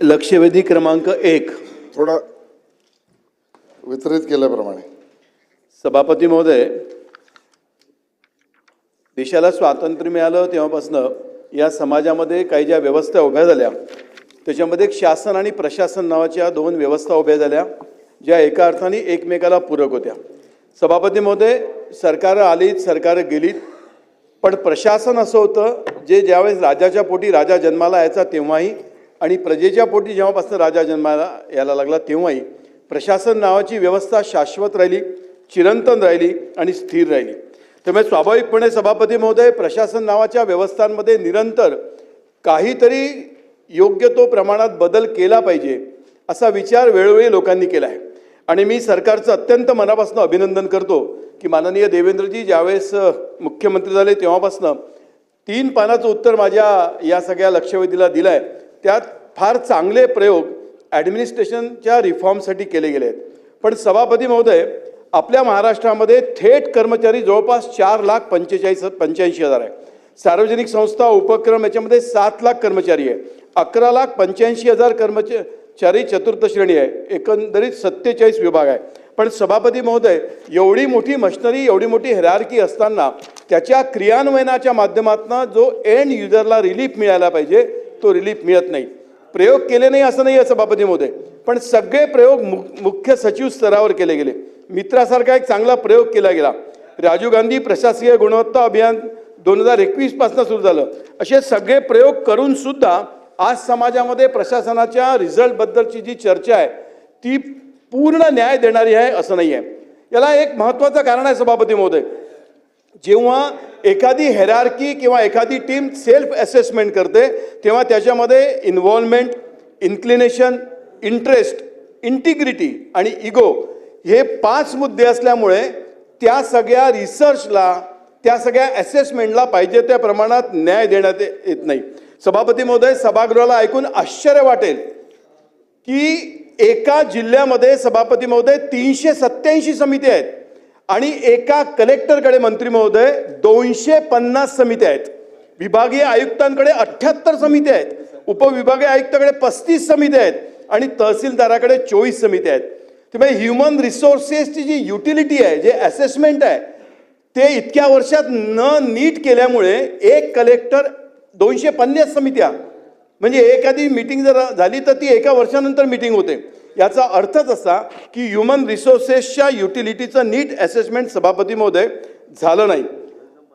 लक्षवेधी क्रमांक एक. थोडा वितरित केल्याप्रमाणे. सभापती महोदय देशाला स्वातंत्र्य मिळालं तेव्हापासनं या समाजामध्ये काही ज्या व्यवस्था उभ्या झाल्या त्याच्यामध्ये एक शासन आणि प्रशासन नावाच्या दोन व्यवस्था उभ्या झाल्या ज्या एका अर्थाने एकमेकाला पूरक होत्या. सभापती महोदय सरकारं आलीत सरकारं गेलीत पण प्रशासन असं होतं जे ज्यावेळेस राजाच्या पोटी राजा जन्माला यायचा तेव्हाही आणि प्रजेच्या पोटी जेव्हापासून राजा जन्माला यायला लागला तेव्हाही प्रशासन नावाची व्यवस्था शाश्वत राहिली चिरंतन राहिली आणि स्थिर राहिली. त्यामुळे स्वाभाविकपणे सभापती महोदय प्रशासन नावाच्या व्यवस्थांमध्ये निरंतर काहीतरी योग्य तो प्रमाणात बदल केला पाहिजे असा विचार वेळोवेळी लोकांनी केला आहे. आणि मी सरकारचं अत्यंत मनापासून अभिनंदन करतो की माननीय देवेंद्रजी ज्यावेळेस मुख्यमंत्री झाले तेव्हापासनं तीन पानाचं उत्तर माझ्या या सगळ्या लक्षवेधीला दिलं आहे त्यात फार चांगले प्रयोग ॲडमिनिस्ट्रेशनच्या रिफॉर्मसाठी केले गेले आहेत पण सभापती महोदय आपल्या महाराष्ट्रामध्ये थेट कर्मचारी जवळपास चार लाख पंचेचाळीस पंच्याऐंशी हजार आहे. सार्वजनिक संस्था उपक्रम याच्यामध्ये सात लाख कर्मचारी आहे. अकरा लाख पंच्याऐंशी हजार कर्मचारी चतुर्थ श्रेणी आहे. एकंदरीत सत्तेचाळीस विभाग आहे. पण सभापती महोदय एवढी मोठी मशनरी एवढी मोठी हेरारकी असताना त्याच्या क्रियान्वयनाच्या माध्यमातून जो एंड युजरला रिलीफ मिळायला पाहिजे तो रिलीफ मिळत नाही. प्रयोग केले नाही असं नाही आहे सभापती महोदय. पण सगळे प्रयोग मु मुख्य सचिव स्तरावर केले गेले. मित्रासारखा एक चांगला प्रयोग केला गेला. राजीव गांधी प्रशासकीय गुणवत्ता अभियान दोन हजार एकवीसपासून सुरू झालं. असे सगळे प्रयोग करून सुद्धा आज समाजामध्ये प्रशासनाच्या रिझल्टबद्दलची जी चर्चा आहे ती पूर्ण न्याय देणारी आहे असं नाही आहे याला एक महत्त्वाचं कारण आहे सभापती महोदय. जेव्हा एखादी हेरार्की किंवा एखादी टीम सेल्फ असेसमेंट करते तेव्हा त्याच्यामध्ये इन्व्हॉल्वमेंट इन्क्लिनेशन इंटरेस्ट इंटिग्रिटी आणि इगो हे पाच मुद्दे असल्यामुळे त्या सगळ्या रिसर्चला त्या सगळ्या असेसमेंटला पाहिजे त्या प्रमाणात न्याय देण्यात येत नाही. सभापती महोदय सभागृहाला ऐकून आश्चर्य वाटेल की एका जिल्ह्यामध्ये सभापती महोदय तीनशे सत्याऐंशी समिती आहेत आणि एका कलेक्टरकडे मंत्री महोदय दोनशे पन्नास समित्या आहेत. विभागीय आयुक्तांकडे अठ्ठ्याहत्तर समित्या आहेत. उपविभागीय आयुक्ताकडे पस्तीस समित्या आहेत आणि तहसीलदाराकडे चोवीस समित्या आहेत. त्यामुळे ह्युमन रिसोर्सेसची जी युटिलिटी आहे जे असेसमेंट आहे ते इतक्या वर्षात न नीट केल्यामुळे एक कलेक्टर दोनशे पन्नास समित्या म्हणजे एखादी मीटिंग जर झाली तर ती एका वर्षानंतर मीटिंग होते. याचा अर्थच असा की ह्युमन रिसोर्सेसच्या युटिलिटीचं नीट असेसमेंट सभापती महोदय झालं नाही.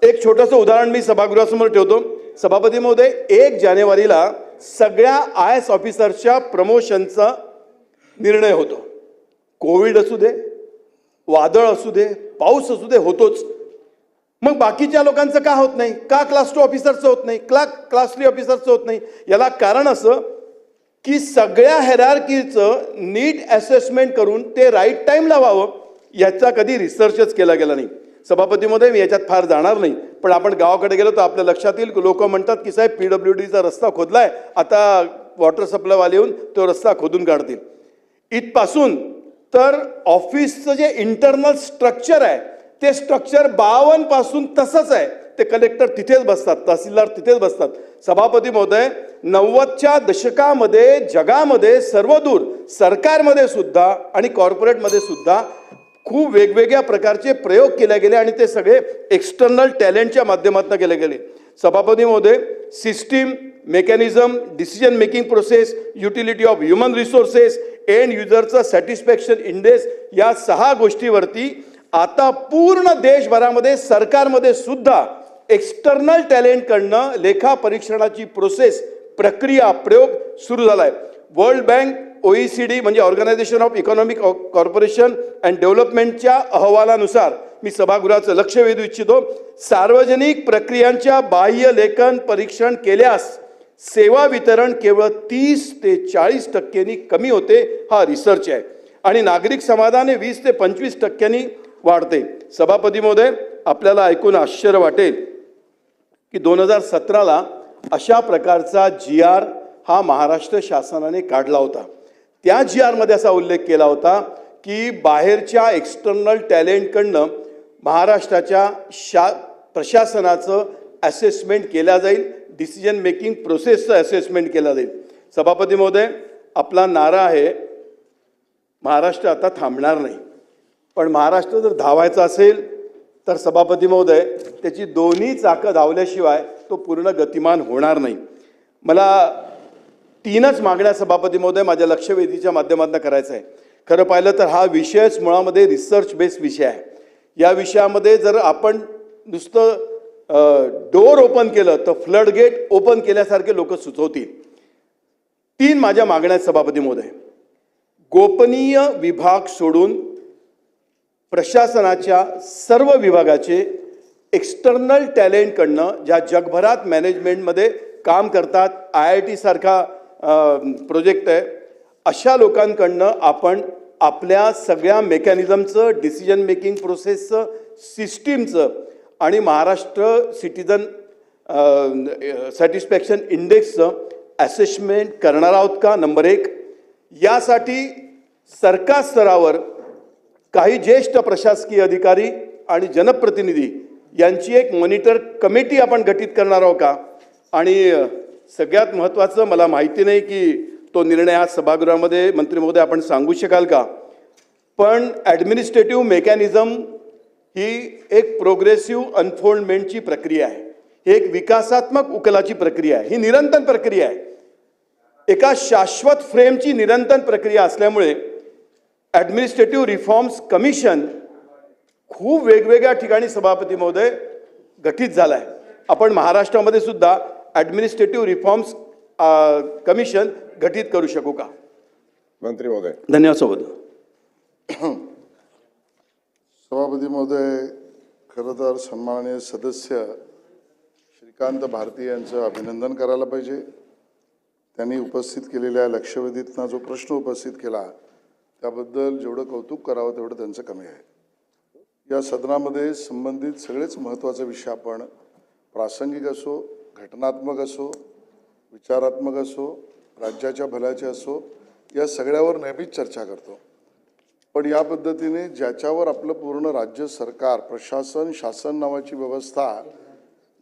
एक छोटंसं उदाहरण मी सभागृहासमोर ठेवतो. सभापती महोदय एक जानेवारीला सगळ्या आय एस ऑफिसरच्या प्रमोशनचा निर्णय होतो. कोविड असू दे वादळ असू दे पाऊस असू दे होतोच. मग बाकीच्या लोकांचं का होत नाही? का क्लास टू ऑफिसरचं होत नाही? क्ला क्लास थ्री ऑफिसरचं होत नाही? याला कारण असं की सगळ्या हेरार्कीचं नीट असेसमेंट करून ते राईट टाईमला व्हावं याचा कधी रिसर्चच केला गेला नाही. सभापतीमध्ये मी याच्यात फार जाणार नाही. पण आपण गावाकडे गेलो तर आपल्या लक्षात येईल लोक म्हणतात की साहेब पी डब्ल्यू डीचा रस्ता खोदलाय. आता वॉटर सप्लायवाले येऊन तो रस्ता खोदून काढतील. इथपासून तर ऑफिसचं जे इंटरनल स्ट्रक्चर आहे ते स्ट्रक्चर बावनपासून तसंच आहे. ते कलेक्टर तिथेच बसतात तहसीलदार तिथेच बसतात. सभापती महोदय नव्वदच्या दशकामध्ये जगामध्ये सर्वदूर सरकारमध्ये सुद्धा आणि कॉर्पोरेटमध्ये सुद्धा खूप वेगवेगळ्या प्रकारचे प्रयोग केले गेले आणि ते सगळे एक्सटर्नल टॅलेंटच्या माध्यमातून केले गेले. सभापती महोदय system mechanism decision making process utility of human resources and युजरचं satisfaction index या सहा गोष्टीवरती आता पूर्ण देशभरामध्ये सरकारमध्ये सुद्धा एक्सटर्नल टॅलेंटकडनं लेखा परीक्षणाची प्रोसेस प्रक्रिया प्रयोग सुरू झाला आहे world bank O E C D म्हणजे organisation of economic corporation and डेव्हलपमेंटच्या अहवालानुसार मी सभागृहाचं लक्ष वेधू इच्छितो. सार्वजनिक प्रक्रियांच्या बाह्य लेखन परीक्षण केल्यास सेवा वितरण केवळ तीस ते चाळीस टक्क्यांनी कमी होते हा रिसर्च आहे. आणि नागरिक समाधाने वीस ते पंचवीस टक्क्यांनी वाढते. सभापती महोदय आपल्याला ऐकून आश्चर्य वाटेल की दोन हजार सतराला अशा प्रकारचा जी आर हा महाराष्ट्र शासनाने काढला होता. त्या जी आरमध्ये असा उल्लेख केला होता की बाहेरच्या एक्सटर्नल टॅलेंटकडनं महाराष्ट्राच्या शा प्रशासनाचं असेसमेंट केल्या जाईल डिसिजन मेकिंग प्रोसेसचं असेसमेंट केलं जाईल. सभापती महोदय आपला नारा आहे महाराष्ट्र आता थांबणार नाही. पण महाराष्ट्र जर धावायचा असेल तर सभापती महोदय त्याची दोन्ही चाकं धावल्याशिवाय तो पूर्ण गतिमान होणार नाही. मला तीनच मागण्या सभापती महोदय माझ्या लक्षवेधीच्या माध्यमातून करायचं आहे खरं पाहिलं तर हा विषयच मुळामध्ये रिसर्च बेस्ड विषय आहे. या विषयामध्ये जर आपण नुसतं डोअर ओपन केलं तर फ्लड गेट ओपन केल्यासारखे लोक सुचवतील. तीन माझ्या मागण्या आहेत सभापती महोदय. गोपनीय विभाग सोडून प्रशासनाच्या सर्व विभागाचे एक्सटर्नल टॅलेंटकडनं ज्या जगभरात मॅनेजमेंटमध्ये काम करतात आय आय टीसारखा प्रोजेक्ट आहे अशा लोकांकडनं आपण आपल्या सगळ्या मेकॅनिझमचं डिसिजन मेकिंग प्रोसेसचं सिस्टीमचं आणि महाराष्ट्र सिटीजन सॅटिस्फॅक्शन इंडेक्सचं ॲसेसमेंट करणार आहोत का? नंबर एक. यासाठी सरकार स्तरावर काही ज्येष्ठ प्रशासकीय अधिकारी आणि जनप्रतिनिधी यांची एक मॉनिटर कमिटी आपण गठीत करणार आहोत का? आणि सगळ्यात महत्त्वाचं मला माहिती नाही की तो निर्णय आज सभागृहामध्ये मंत्री महोदय आपण सांगू शकाल का? पण ॲडमिनिस्ट्रेटिव्ह मेकॅनिझम ही एक प्रोग्रेसिव्ह अनफोल्डमेंटची प्रक्रिया आहे. ही एक विकासात्मक उकलाची प्रक्रिया आहे. ही निरंतर प्रक्रिया आहे. एका शाश्वत फ्रेमची निरंतर प्रक्रिया असल्यामुळे ॲडमिनिस्ट्रेटिव्ह रिफॉर्म्स कमिशन खूप वेगवेगळ्या ठिकाणी सभापती महोदय गठीत झाला आहे आपण महाराष्ट्रामध्ये सुद्धा ॲडमिनिस्ट्रेटिव्ह रिफॉर्म्स कमिशन गठीत करू शकू का? मंत्री महोदय. धन्यवाद सोबत. सभापती महोदय खरं तर सन्माननीय सदस्य श्रीकांत भारती यांचं अभिनंदन करायला पाहिजे. त्यांनी उपस्थित केलेल्या लक्षवेधीतनं जो प्रश्न उपस्थित केला त्याबद्दल जेवढं कौतुक करावं तेवढं त्यांचं कमी आहे. या सदनामध्ये संबंधित सगळेच महत्त्वाचे विषय आपण प्रासंगिक असो घटनात्मक असो विचारात्मक असो राज्याच्या भल्याचे असो या सगळ्यावर नेहमीच चर्चा करतो. पण या पद्धतीने ज्याच्यावर आपलं पूर्ण राज्य सरकार प्रशासन शासन नावाची व्यवस्था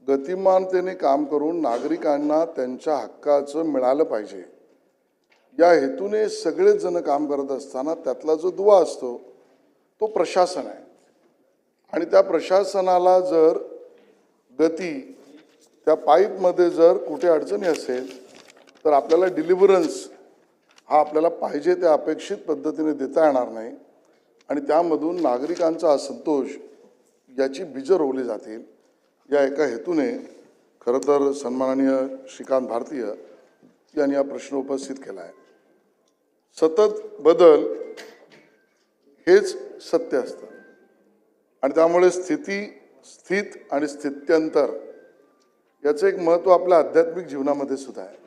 गतिमानतेने काम करून नागरिकांना त्यांच्या हक्काचं मिळालं पाहिजे. या हेतूने सगळेच जण काम करत असताना त्यातला जो दुवा असतो तो प्रशासन आहे. आणि त्या प्रशासनाला जर गती त्या पाईपमध्ये जर कुठे अडचणी असेल तर आपल्याला डिलिव्हरन्स हा आपल्याला पाहिजे त्या अपेक्षित पद्धतीने देता येणार नाही. आणि त्यामधून नागरिकांचा असंतोष याची बीजं रोवली जातील. या एका हेतूने खरं तर सन्माननीय श्रीकांत भारतीय यांनी हा प्रश्न उपस्थित केला आहे. सतत बदल हेच सत्य असतं. आणि त्यामुळे स्थिती स्थित आणि स्थित्यंतर याचं एक महत्त्व आपल्या आध्यात्मिक जीवनामध्ये सुद्धा आहे.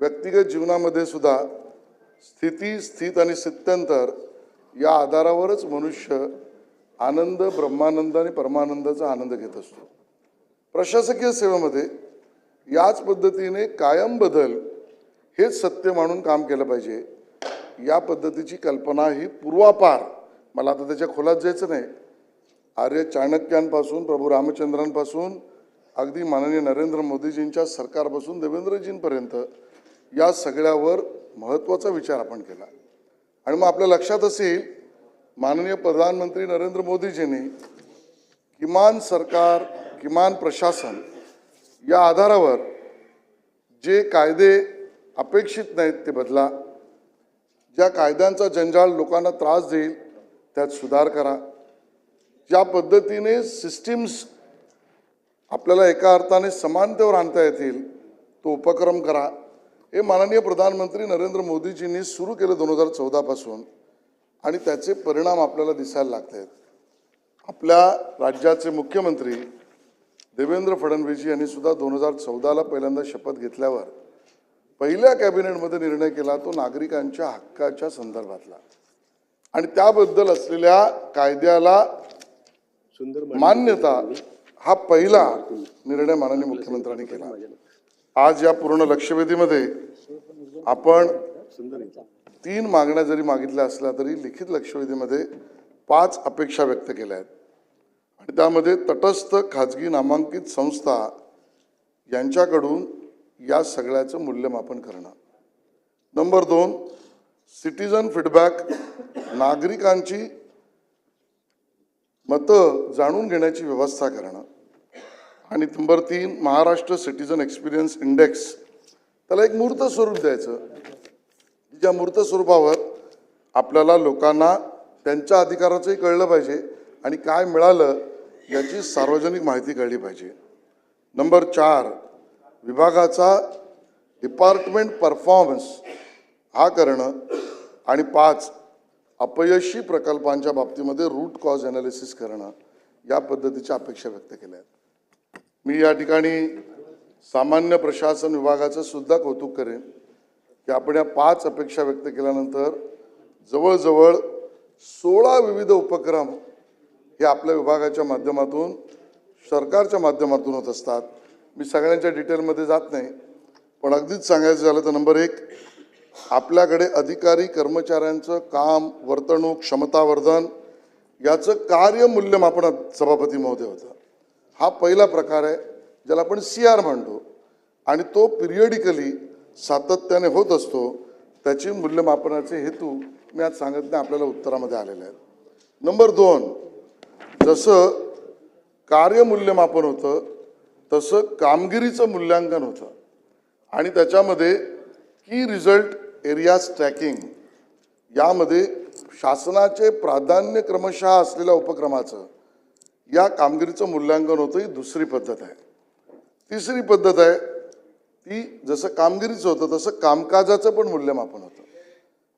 व्यक्तिगत जीवनामध्ये सुद्धा स्थिती स्थित आणि स्थित्यंतर या आधारावरच मनुष्य आनंद ब्रह्मानंद आणि परमानंदाचा आनंद घेत असतो. प्रशासकीय सेवेमध्ये याच पद्धतीने कायम बदल हेच सत्य मानून काम केलं पाहिजे. या पद्धतीची कल्पना ही पूर्वापार. मला आता त्याच्या खोलात जायचं नाही. आर्य चाणक्यांपासून प्रभू रामचंद्रांपासून अगदी माननीय नरेंद्र मोदीजींच्या सरकारपासून देवेंद्रजींपर्यंत या सगळ्यावर महत्त्वाचा विचार आपण केला. आणि मग आपल्या लक्षात असेल माननीय प्रधानमंत्री नरेंद्र मोदीजींनी किमान सरकार किमान प्रशासन या आधारावर जे कायदे अपेक्षित नाहीत ते बदला. ज्या कायद्यांचा जंजाळ लोकांना त्रास देईल त्यात सुधार करा. ज्या पद्धतीने सिस्टीम्स आपल्याला एका अर्थाने समानतेवर आणता येतील तो उपक्रम करा. हे माननीय प्रधानमंत्री नरेंद्र मोदीजींनी सुरू केलं दोन हजार चौदापासून आणि त्याचे परिणाम आपल्याला दिसायला लागत आहेत. आपल्या राज्याचे मुख्यमंत्री देवेंद्र फडणवीसजी यांनी सुद्धा दोन हजार चौदाला पहिल्यांदा शपथ घेतल्यावर पहिल्या कॅबिनेटमध्ये निर्णय केला तो नागरिकांच्या हक्काच्या संदर्भातला. आणि त्याबद्दल असलेल्या कायद्याला मान्यता हा पहिला निर्णय माननीय मुख्यमंत्र्यांनी केला. आज या पूर्ण लक्षवेधीमध्ये आपण तीन मागण्या जरी मागितल्या असल्या तरी लिखित लक्षवेधीमध्ये पाच अपेक्षा व्यक्त केल्या आहेत. आणि त्यामध्ये तटस्थ खाजगी नामांकित संस्था यांच्याकडून या सगळ्याचं मूल्यमापन करणं नंबर दोन सिटीजन फीडबॅक नागरिकांची मतं जाणून घेण्याची व्यवस्था करणं आणि नंबर तीन महाराष्ट्र सिटीजन एक्सपिरियन्स इंडेक्स त्याला एक मूर्त स्वरूप द्यायचं. ज्या मूर्त स्वरूपावर आपल्याला लोकांना त्यांच्या अधिकाराचंही कळलं पाहिजे आणि काय मिळालं याची सार्वजनिक माहिती कळली पाहिजे. नंबर चार विभागाचा डिपार्टमेंट परफॉर्मन्स हा करणं आणि पाच अपयशी प्रकल्पांच्या बाबतीमध्ये रूट कॉज ॲनालिसिस करणं या पद्धतीच्या अपेक्षा व्यक्त केल्या आहेत. मी या ठिकाणी सामान्य प्रशासन विभागाचं सुद्धा कौतुक करेन की आपण या पाच अपेक्षा व्यक्त केल्यानंतर जवळजवळ सोळा विविध उपक्रम हे आपल्या विभागाच्या माध्यमातून सरकारच्या माध्यमातून होत असतात. मी सगळ्यांच्या डिटेलमध्ये जात नाही पण अगदीच सांगायचं झालं तर नंबर एक आपल्याकडे अधिकारी कर्मचाऱ्यांचं काम वर्तणूक क्षमतावर्धन याचं कार्य मूल्यमापन सभापती महोदय होतं हा पहिला प्रकार आहे ज्याला आपण सी आर म्हणतो. आणि तो पिरियडिकली सातत्याने होत असतो. त्याची मूल्यमापनाचे हेतू मी आज सांगत नाही आपल्याला उत्तरामध्ये आलेले आहेत. नंबर दोन जसं कार्यमूल्यमापन होतं तसं कामगिरीचं मूल्यांकन होतं. आणि त्याच्यामध्ये की रिझल्ट एरियाज ट्रॅकिंग यामध्ये शासनाचे प्राधान्य क्रमशः असलेल्या उपक्रमाचं या कामगिरीचं मूल्यांकन होतं ही दुसरी पद्धत आहे. तिसरी पद्धत आहे ती जसं कामगिरीचं होतं तसं कामकाजाचं पण मूल्यमापन होतं.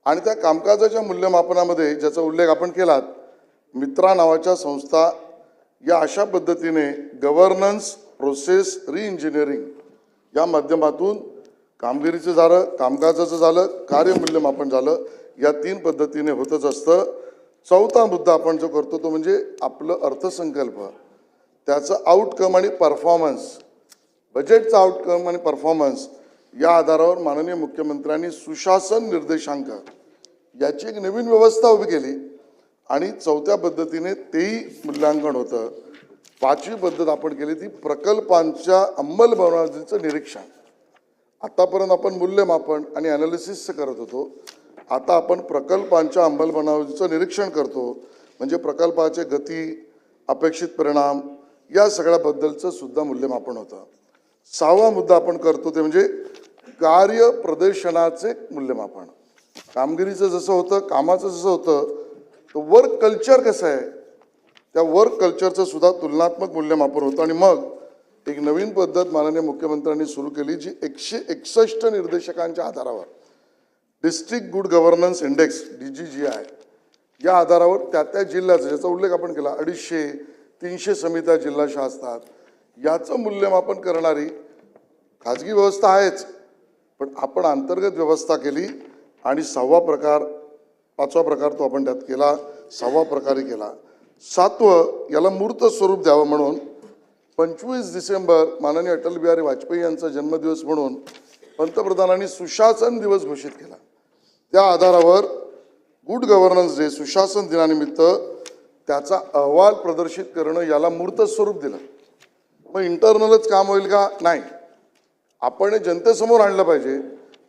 आणि त्या कामकाजाच्या मूल्यमापनामध्ये ज्याचा उल्लेख आपण केलात मित्रा नावाच्या संस्था या अशा पद्धतीने गव्हर्नन्स प्रोसेस रिइंजिनिअरिंग या माध्यमातून कामगिरीचं झालं कामकाजाचं झालं कार्यमूल्यमापन झालं या तीन पद्धतीने होतच असतं. चौथा मुद्दा आपण जो करतो तो म्हणजे आपलं अर्थसंकल्प. त्याचं आउटकम आणि परफॉर्मन्स बजेटचा आउटकम आणि परफॉर्मन्स या आधारावर माननीय मुख्यमंत्र्यांनी सुशासन निर्देशांक याची एक नवीन व्यवस्था उभी केली आणि चौथ्या पद्धतीने तेही मूल्यांकन होतं. पाचवी पद्धत आपण केली ती प्रकल्पांच्या अंमलबजावणीचं निरीक्षण. आतापर्यंत आपण मूल्यमापन आणि अनालिसिस करत होतो. आता आपण प्रकल्पांच्या अंमलबजावणीचं निरीक्षण करतो. म्हणजे प्रकल्पाचे गती अपेक्षित परिणाम या सगळ्याबद्दलचं सुद्धा मूल्यमापन होतं. सहावा मुद्दा आपण करतो ते म्हणजे कार्य प्रदर्शनाचे मूल्यमापन. कामगिरीचं जसं होतं कामाचं जसं होतं तर वर्क कल्चर कसं आहे? त्या वर्क कल्चरचं सुद्धा तुलनात्मक मूल्यमापन होतं. आणि मग एक नवीन पद्धत माननीय मुख्यमंत्र्यांनी सुरू केली जी एकशे एकसष्ट निर्देशकांच्या आधारावर district good governance index D G G I या आधारावर त्या त्या जिल्ह्याचा ज्याचा उल्लेख आपण केला अडीचशे तीनशे समित्या जिल्हाशा असतात. याचं मूल्यमापन करणारी खाजगी व्यवस्था आहेच पण आपण अंतर्गत व्यवस्था केली आणि सहावा प्रकार पाचवा प्रकार तो आपण त्यात केला सहावा प्रकारे केला. सातवं याला मूर्त स्वरूप द्यावं म्हणून पंचवीस डिसेंबर माननीय अटल बिहारी वाजपेयी यांचा जन्मदिवस म्हणून पंतप्रधानांनी सुशासन दिवस घोषित केला. त्या आधारावर गुड गव्हर्नन्स डे सुशासन दिनानिमित्त त्याचा अहवाल प्रदर्शित करणं याला मूर्त स्वरूप दिलं. मग इंटरनलच काम होईल का? नाही. आपण हे जनतेसमोर आणलं पाहिजे.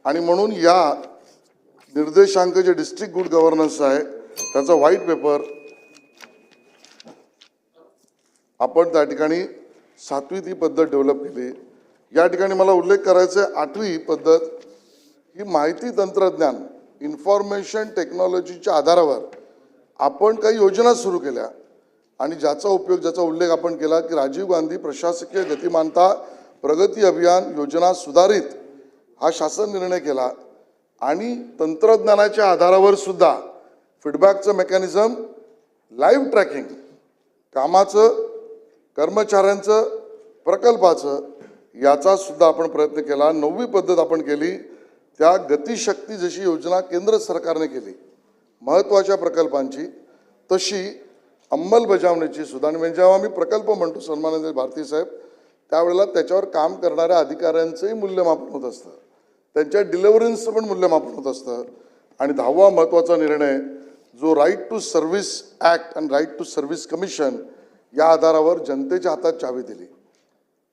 आणि म्हणून या निर्देशांक जे डिस्ट्रिक्ट गुड गव्हर्नन्स आहे त्याचा व्हाईट पेपर आपण त्या ठिकाणी सातवी ती पद्धत डेव्हलप केली. या ठिकाणी मला उल्लेख करायचा आहे आठवी पद्धत ही माहिती तंत्रज्ञान इन्फॉर्मेशन टेक्नॉलॉजीच्या आधारावर आपण काही योजना सुरू केल्या. आणि ज्याचा उपयोग ज्याचा उल्लेख आपण केला की राजीव गांधी प्रशासकीय गतिमानता प्रगती अभियान योजना सुधारित हा शासन निर्णय केला. आणि तंत्रज्ञानाच्या आधारावर सुद्धा फीडबॅकचं मेकॅनिझम लाईव्ह ट्रॅकिंग कामाचं कर्मचाऱ्यांचं प्रकल्पाचं याचा सुद्धा आपण प्रयत्न केला. नववी पद्धत आपण केली. त्या गतिशक्ती जशी योजना केंद्र सरकारने केली महत्त्वाच्या प्रकल्पांची तशी अंमलबजावणीची सुद्धा. आणि म्हणजे जेव्हा मी प्रकल्प म्हणतो सन्माननीय भारती साहेब त्यावेळेला त्याच्यावर काम करणाऱ्या अधिकाऱ्यांचंही मूल्यमापन होत असतं. त्यांच्या डिलिव्हरन्सचं पण मूल्यमापन होत असतं. आणि दहावा महत्त्वाचा निर्णय जो right to service act and right to service commission या आधारावर जनतेच्या हातात चावी दिली.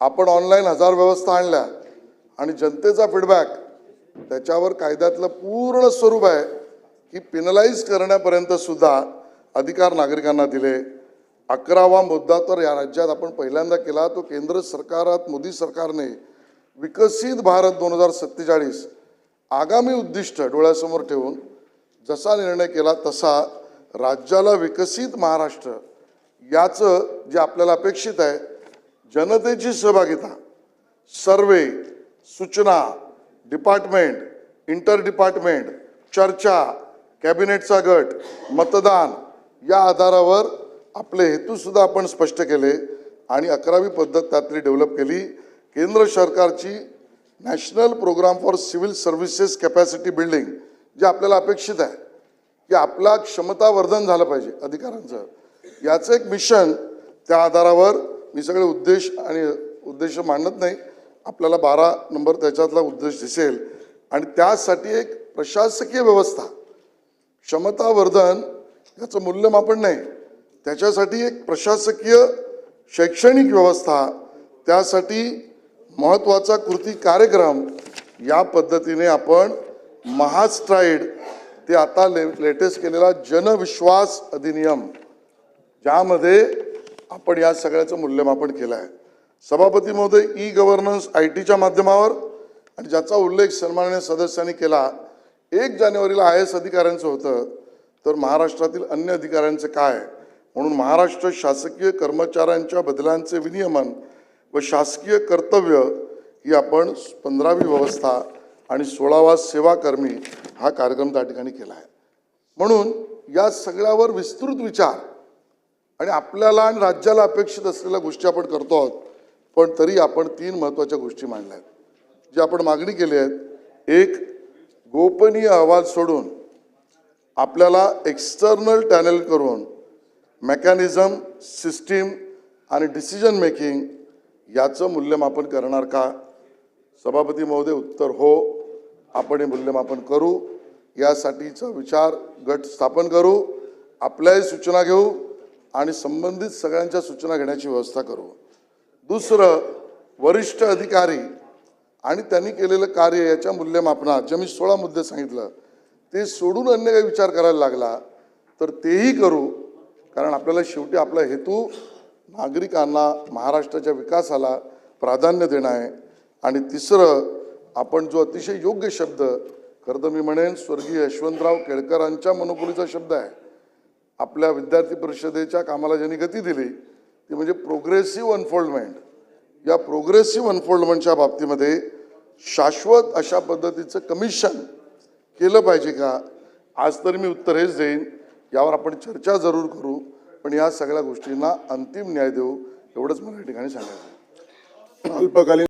आपण ऑनलाईन हजार व्यवस्था आणल्या आणि जनतेचा फीडबॅक त्याच्यावर कायद्यातलं पूर्ण स्वरूप आहे की पिनलाईज करण्यापर्यंत सुद्धा अधिकार नागरिकांना दिले. अकरावा मुद्दा तर या राज्यात आपण पहिल्यांदा केला तो केंद्र सरकारात मोदी सरकारने विकसित भारत दोन हजार सत्तेचाळीस आगामी उद्दिष्ट डोळ्यासमोर ठेवून जसा निर्णय केला तसा राज्याला विकसित महाराष्ट्र याचं जे आपल्याला अपेक्षित आहे जनतेची सहभागिता सर्वे सूचना डिपार्टमेंट इंटर डिपार्टमेंट चर्चा कॅबिनेटचा गट मतदान या आधारावर आपले हेतूसुद्धा आपण स्पष्ट केले आणि अकरावी पद्धत त्यातली डेव्हलप केली. केंद्र सरकारची national programme for civil services capacity building जे आपल्याला अपेक्षित आहे की आपला क्षमतावर्धन झालं पाहिजे अधिकारांचं. याचं एक मिशन त्या आधारावर मी सगळे उद्देश आणि उद्देश मांडत नाही. आपल्याला बारा नंबर त्याच्यातला उद्देश दिसेल. आणि त्यासाठी एक प्रशासकीय व्यवस्था क्षमतावर्धन याचं मूल्यमापन नाही. त्याच्यासाठी एक प्रशासकीय शैक्षणिक व्यवस्था त्यासाठी महत्त्वाचा कृती कार्यक्रम या पद्धतीने आपण महास्ट्राईड ते आता ले लेटेस्ट केलेला जनविश्वास अधिनियम ज्यामध्ये आपण या सगळ्याचं मूल्यमापन केलं आहे सभापती महोदय ई गव्हर्नन्स आय टीच्या माध्यमावर आणि ज्याचा उल्लेख सन्माननीय सदस्यांनी केला एक जानेवारीला आय एस अधिकाऱ्यांचं होतं. तर महाराष्ट्रातील अन्य अधिकाऱ्यांचं काय? म्हणून महाराष्ट्र शासकीय कर्मचाऱ्यांच्या बदलांचे विनियमन व शासकीय कर्तव्य ही आपण पंधरावी व्यवस्था आणि सोळावा सेवाकर्मी हा कार्यक्रम त्या ठिकाणी केला आहे म्हणून या सगळ्यावर विस्तृत विचार आणि आपल्याला आणि राज्याला अपेक्षित असलेल्या गोष्टी आपण करतो आहोत पण तरी आपण तीन महत्त्वाच्या गोष्टी मांडल्या आहेत. जी आपण मागणी केली आहेत एक गोपनीय अहवाल सोडून आपल्याला एक्सटर्नल टॅनल करून मेकॅनिझम सिस्टीम आणि डिसिजन मेकिंग याचं मूल्यमापन करणार का? सभापती महोदय उत्तर हो. आपण हे मूल्यमापन करू. यासाठीचा विचार गट स्थापन करू. आपल्याही सूचना घेऊ. आणि संबंधित सगळ्यांच्या सूचना घेण्याची व्यवस्था करू. दुसरं वरिष्ठ अधिकारी आणि त्यांनी केलेलं कार्य याच्या मूल्यमापनात जे मी सोळा मुद्दे सांगितलं ते सोडून अन्य काही विचार करायला लागला तर तेही करू कारण आपल्याला शेवटी आपला हेतू नागरिकांना महाराष्ट्राच्या विकासाला प्राधान्य देणं आहे. आणि तिसरं आपण जो अतिशय योग्य शब्द खरं तर मी म्हणेन स्वर्गीय यशवंतराव केळकरांच्या मनोकुलीचा शब्द आहे. आपल्या विद्यार्थी परिषदेच्या कामाला ज्यांनी गती दिली ती म्हणजे प्रोग्रेसिव्ह अनफोल्डमेंट या प्रोग्रेसिव्ह अनफोल्डमेंटच्या बाबतीमध्ये शाश्वत अशा पद्धतीचं कमिशन केलं पाहिजे का? आज तर मी उत्तर हेच देईन. यावर आपण चर्चा जरूर करू पण या सगळ्या गोष्टींना अंतिम न्याय देऊ एवढंच मला या ठिकाणी सांगायचं अल्पकालीन